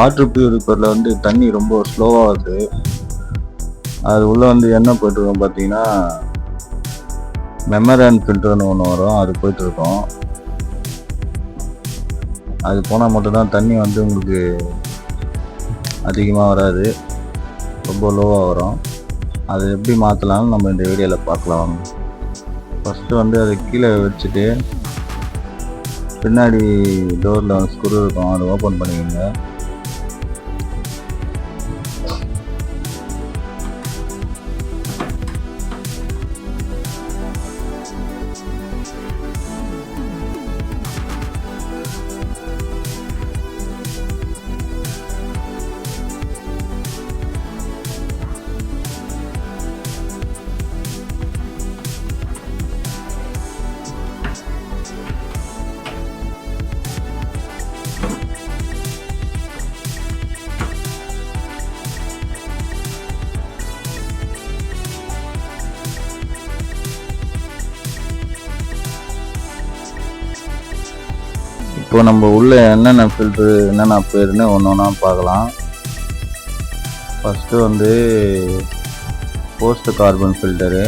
Water பியூரிஃபரில் வந்து தண்ணி ரொம்ப ஸ்லோவாக வருது. அது உள்ளே வந்து என்ன போயிட்டுருக்கோம் பார்த்தீங்கன்னா மெமரான் ஃபில்டர்னு ஒன்று வரும். அது போயிட்டுருக்கோம். அது போனால் மட்டும்தான் தண்ணி வந்து உங்களுக்கு அதிகமாக வராது. ரொம்ப லோவாக வரும். அது எப்படி மாற்றலாம்னு நம்ம இந்த வீடியோவில் பார்க்கலாம். ஃபஸ்ட்டு வந்து அதை கீழே வச்சுட்டு பின்னாடி டோரில் ஸ்க்ரூ இருக்கும். அதை ஓப்பன் பண்ணிக்கோங்க. இப்போ நம்ம உள்ள என்னென்ன ஃபில்ட்ரு என்னென்ன பேருன்னு ஒன்று ஒன்றா பார்க்கலாம். ஃபஸ்ட்டு வந்து போஸ்ட் கார்பன் ஃபில்டரு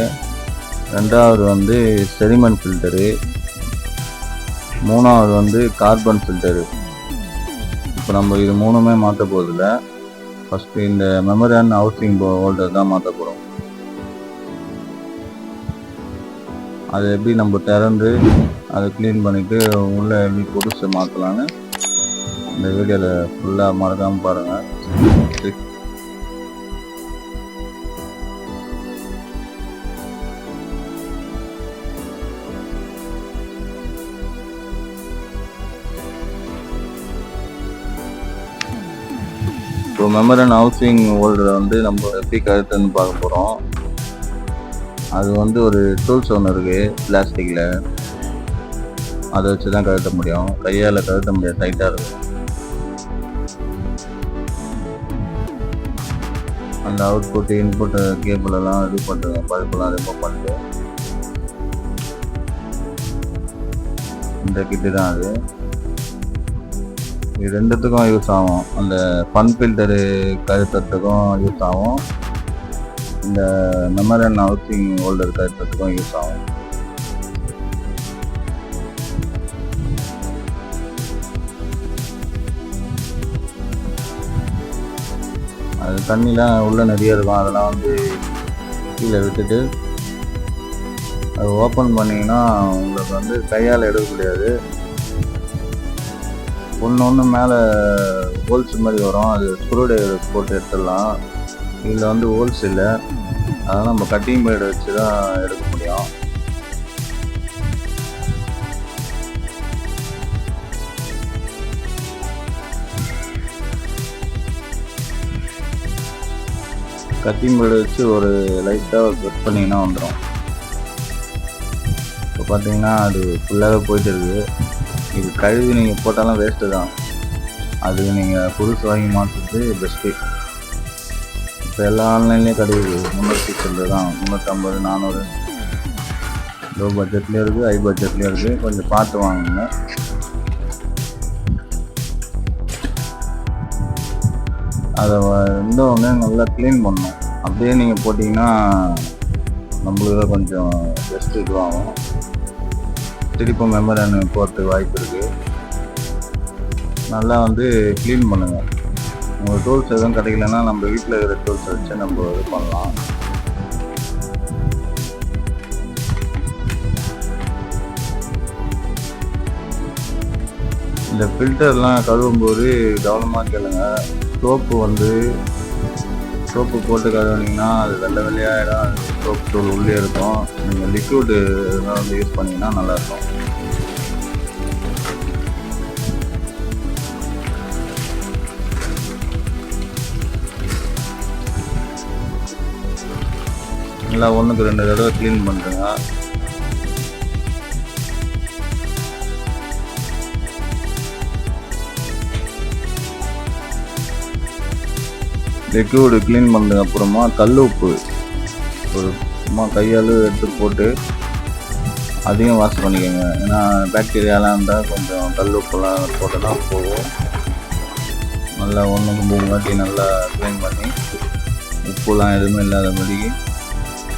ரெண்டாவது வந்து செரிமன் ஃபில்டரு மூணாவது வந்து கார்பன் ஃபில்டரு இப்போ நம்ம இது மூணுமே மாற்ற போகிறதில்ல ஃபஸ்ட்டு இந்த மெமரியான் ஹவுசிங் ஹோல்டர் தான் மாற்ற போகிறோம் அதை எப்படி நம்ம திறந்து அதை க்ளீன் பண்ணிவிட்டு உள்ளே எப்படி புதுசு மாற்றலான்னு இந்த வீடியோவில் ஃபுல்லாக மறக்காமல் பாருங்கள் இப்போ மெமரன் ஹவுசிங் ஹோல்டரை வந்து நம்ம எப்படி கருத்துன்னு பார்க்க போகிறோம் அது வந்து ஒரு டூல்ஸ் ஒன்று இருக்குது பிளாஸ்டிக்கில் அதை வச்சு தான் கழட்ட முடியும். கையால் கழட்ட முடியாது டைட்டாக இருக்கும். அந்த அவுட்புட் இன்புட் கேபிளெல்லாம் இது பண்ணுறேன் பழுப்பெல்லாம் ரிமூவ் பண்ணிட்டு. இந்த கிட்டு தான் அது. இது ரெண்டுத்துக்கும் யூஸ் ஆகும். அந்த ஃபன் ஃபில்டரு கழுத்துறதுக்கும் யூஸ் ஆகும். இந்த மெமரன் ஹவுசிங் ஹோல்டர் கழுத்துறதுக்கும் யூஸ் ஆகும். தண்ணிலாம் உள்ளே நிறைய இருக்கும். அதெல்லாம் வந்து கீழே விட்டுட்டு அது ஓப்பன் பண்ணிங்கன்னா உங்களுக்கு வந்து கையால் எடுக்க முடியாது. ஒன்று ஒன்று மேலே ஹோல்ஸ் மாதிரி வரும். அது ஸ்க்ரூ டிரைவர் போட்டு எடுத்துடலாம். இதில் வந்து ஹோல்ஸ் இல்லை. அதெல்லாம் நம்ம கட்டிங் பேடு வச்சு தான் எடுக்கணும் முடியும் கட்டிங் பிளேடு வச்சு ஒரு லைட்டாக கட் பண்ணிங்கன்னா வந்துடும் இப்போ பார்த்தீங்கன்னா அது ஃபுல்லாகவே போயிட்டு இருக்குது. இது கழுவி நீங்கள் போட்டாலும் வேஸ்ட்டு தான். அதுக்கு நீங்கள் புதுசு வாங்கி மாற்றுறது பெஸ்ட்டு இப்போ எல்லா ஆன்லைன்லேயும் கிடையாது முந்நூற்றி சில்லு தான். முந்நூற்றம்பது நானூறு. லோ பட்ஜெட்லேயும் இருக்குது ஹை பட்ஜெட்லேயும் இருக்குது கொஞ்சம் பார்த்து வாங்குங்க. அதை இன்னொன்று நல்லா க்ளீன் பண்ணணும். அப்படியே நீங்கள் போட்டிங்கன்னா நம்மளுக்கு கொஞ்சம் பெஸ்ட் இதுவாகும். திருப்பி மெமரன் போகிறதுக்கு வாய்ப்பு இருக்குது நல்லா வந்து க்ளீன் பண்ணுங்கள் உங்கள் டூல்ஸ் எதுவும் கிடைக்கலன்னா நம்ம வீட்டில் இருக்கிற டூல்ஸ் வச்சு நம்ம இது பண்ணலாம். இந்த ஃபில்டர்லாம் கழுவும்போது கவனமாக கேளுங்கள் சோப்பு வந்து சோப்பு போட்டு கழுவுனீங்கன்னா அது வெள்ளை வெள்ளையாயிடும் சோப்பு தூள் உள்ளே இருக்கும். நீங்கள் லிக்விடு இதெல்லாம் வந்து யூஸ் பண்ணிங்கன்னா நல்லாயிருக்கும். நல்லா ஒன்றுக்கு ரெண்டு தடவை க்ளீன் பண்ணுறேங்க லிக்விடு க்ளீன் பண்ணதுக்கு அப்புறமா கல் உப்பு. ஒரு சும்மா கையால் எடுத்து போட்டு அதையும் வாஷ் பண்ணிக்கோங்க. ஏன்னா பேக்டீரியாலாம் இருந்தால் கொஞ்சம் கல் உப்புலாம் போட்டு தான் போகும். நல்லா ஒன்றுக்கு மூணு வாட்டி நல்லா க்ளீன் பண்ணி உப்புலாம் எதுவுமே இல்லாத மாதிரி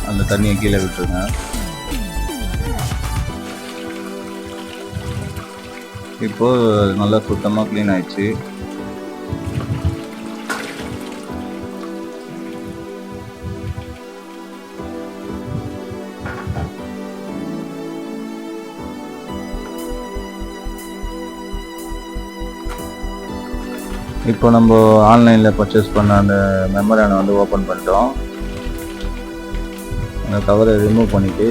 அந்த தண்ணியை கீழே விட்டுருங்க. இப்போது நல்லா சுத்தமாக க்ளீன் ஆயிடுச்சு. இப்போ நம்ம ஆன்லைனில் பர்ச்சேஸ் பண்ண அந்த மெமரானை வந்து ஓப்பன் பண்ணிட்டோம். அந்த கவரை ரிமூவ் பண்ணிவிட்டு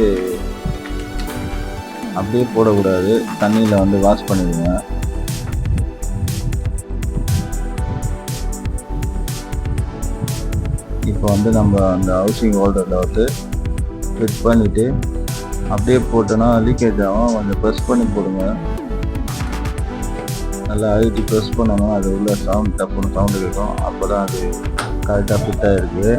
அப்படியே போடக்கூடாது. தண்ணியில் வந்து வாஷ் பண்ணிடுங்க. இப்போ வந்து நம்ம அந்த ஹவுசிங் ஹோல்டரில் வந்து ஃபிட் பண்ணிவிட்டு அப்படியே போட்டோன்னா லீக்கேஜ் ஆகும். கொஞ்சம் ப்ரெஸ் பண்ணி போடுங்க. நல்லா அழுத்தி ப்ரெஸ் பண்ணணும். அது உள்ள சவுண்ட் டப்புன்னு சவுண்டு கேட்கும் அப்போ தான் அது கரெக்டாக ஃபிட்டாக இருக்குது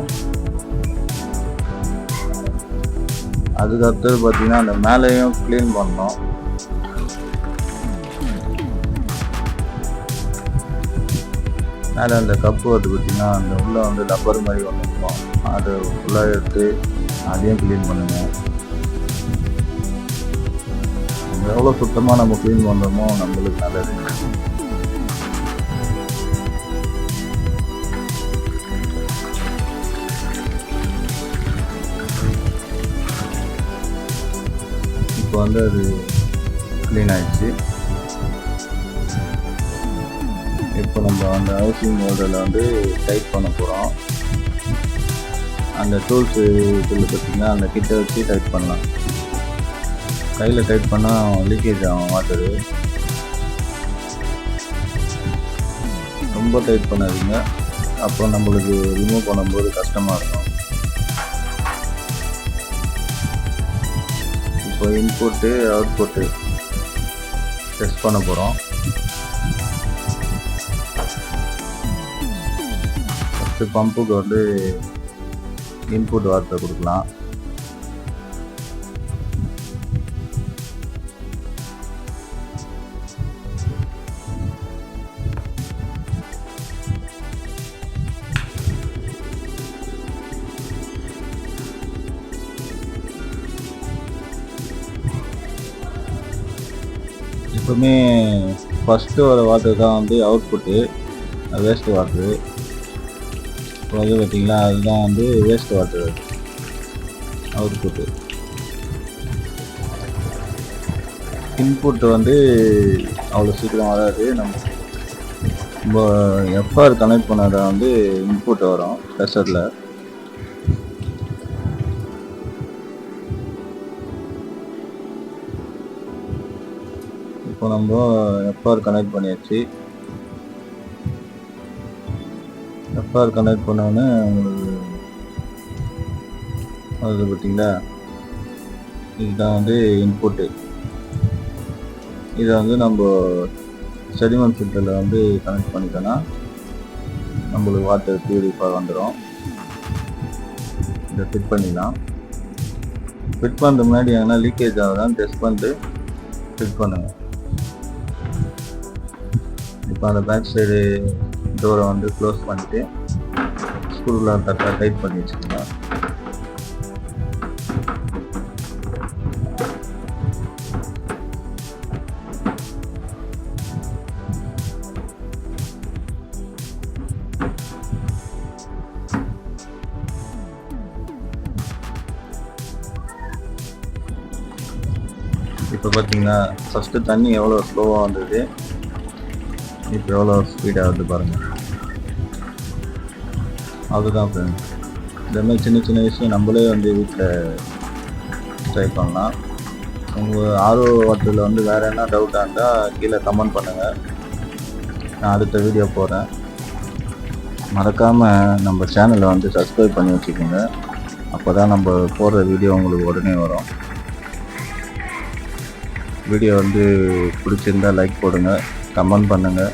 அதுக்கடுத்தது பார்த்திங்கன்னா பார்த்தீங்கன்னா அந்த மேலேயும் க்ளீன் பண்ணோம் மேலே அந்த கப்பு வருது பார்த்தீங்கன்னா அந்த உள்ளே வந்து டப்பர் மாதிரி ஒன்று இருக்கும். அதை ஃபுல்லாக எடுத்து அதையும் க்ளீன் பண்ணுங்கள் எவ்வளோ சுத்தமாக நம்ம க்ளீன் பண்ணுறோமோ நம்மளுக்கு நல்லது. இப்போ வந்து அது க்ளீன் ஆயிடுச்சு. இப்போ நம்ம அந்த ஹவுசிங் ஹோல்டரில் வந்து டைட் பண்ண போகிறோம் அந்த டூல்ஸ் இதில் பார்த்தீங்கன்னா அந்த கிட்ட வச்சு டைட் பண்ணலாம். கையில் டைட் பண்ணால் லீக்கேஜ் ஆகும் வாட்டரு ரொம்ப டைட் பண்ணாதீங்க. அப்புறம் நம்மளுக்கு ரிமூவ் பண்ணும்போது கஷ்டமாக இருக்கும். இப்போ இன்புட்டு அவுட்புட்டு டெஸ்ட் பண்ண போகிறோம் ஃபஸ்ட்டு பம்புக்கு வந்து இன்புட் வார்த்தை கொடுக்கலாம். எப்பவுமே ஃபஸ்ட்டு வர வாட்டர் தான் வந்து அவுட்புட்டு வேஸ்ட் வாட்ரு இப்போ வந்து பார்த்திங்களா அதுதான் வந்து வேஸ்ட் வாட்டர் அவுட்புட்டு இன்புட் வந்து அவ்வளோ சீக்கிரம் வராது. நம்ம நம்ம எஃப்ஆர் கனெக்ட் பண்ணாத வந்து இன்புட் வரும் ப்ரெஷரில் இப்போ நம்ம எஃப்ஆர் கனெக்ட் பண்ணியாச்சு. எஃப்ஆர் கனெக்ட் பண்ணோன்னே உங்களுக்கு அது பார்த்தீங்களா? இதுதான் வந்து இன்புட்டு இதை வந்து நம்ம செடிமெண்ட் ஃபில்டரில் வந்து கனெக்ட் பண்ணிட்டோன்னா நம்மளுக்கு வாட்டர் பியூரிஃபை வந்துடும் இதை ஃபிட் பண்ணிடலாம் ஃபிட் பண்ணுற முன்னாடி எங்கன்னா லீக்கேஜ் ஆகுதான்னு டெஸ்ட் பண்ணிட்டு ஃபிட் பண்ணுங்கள் இப்போ அந்த பேக் சைடு டோரை வந்து க்ளோஸ் பண்ணிட்டு ஸ்க்ரூவில் கரெக்டாக டைட் பண்ணி வச்சுக்கலாம். இப்போ பார்த்தீங்கன்னா ஃபஸ்ட்டு தண்ணி எவ்வளோ ஸ்லோவாக வந்தது? இப்போ எவ்வளோ ஸ்பீடாக வருது பாருங்கள் அதுதான் ஃப்ரெண்ட்ஸ் இந்த மாதிரி சின்ன சின்ன விஷயம் நம்மளே வந்து வீட்டில் ட்ரை பண்ணலாம். உங்கள் ஆர்வ வாட்டரில் வந்து வேறு என்ன டவுட்டாக இருந்தால் கீழே கமெண்ட் பண்ணுங்கள் நான் அடுத்த வீடியோ போகிறேன் மறக்காமல் நம்ம சேனலை வந்து சப்ஸ்கிரைப் பண்ணி வச்சுக்கோங்க. அப்போ தான் நம்ம போடுற வீடியோ உங்களுக்கு உடனே வரும். வீடியோ வந்து பிடிச்சிருந்தா லைக் போடுங்க கமெண்ட் பண்ணுங்கள்